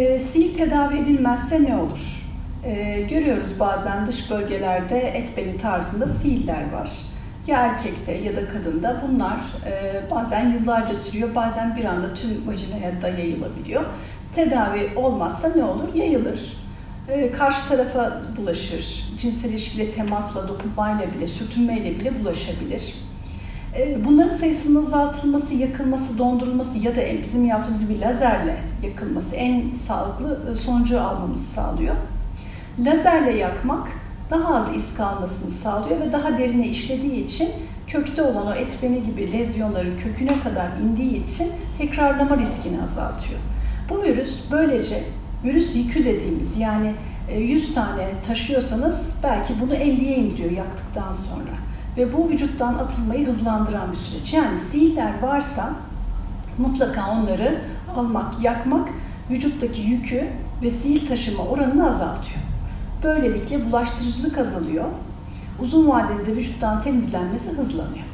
E, sil tedavi edilmezse ne olur? E, görüyoruz bazen dış bölgelerde et beli tarzında sihirler var. Ya erkekte ya da kadında bunlar e, bazen yıllarca sürüyor, bazen bir anda tüm vajinaya da yayılabiliyor. Tedavi olmazsa ne olur? Yayılır. E, karşı tarafa bulaşır. Cinsel ilişkiyle temasla, dokunmayla bile, sürtünmeyle bile bulaşabilir. E, Bunların sayısının azaltılması, yakılması, dondurulması ya da bizim yaptığımız bir lazerle yakılması en sağlıklı e, sonucu almamızı sağlıyor. Lazerle yakmak daha az iz kalmasını sağlıyor ve daha derine işlediği için kökte olan o et beni gibi lezyonların köküne kadar indiği için tekrarlama riskini azaltıyor. Bu virüs böylece virüs yükü dediğimiz yani e, 100 tane taşıyorsanız belki bunu 50'ye indiriyor yaktıktan sonra. Ve bu vücuttan atılmayı hızlandıran bir süreç. Yani sihirler varsa mutlaka onları almak, yakmak vücuttaki yükü ve sihir taşıma oranını azaltıyor. Böylelikle bulaştırıcılık azalıyor. Uzun vadede de vücuttan temizlenmesi hızlanıyor.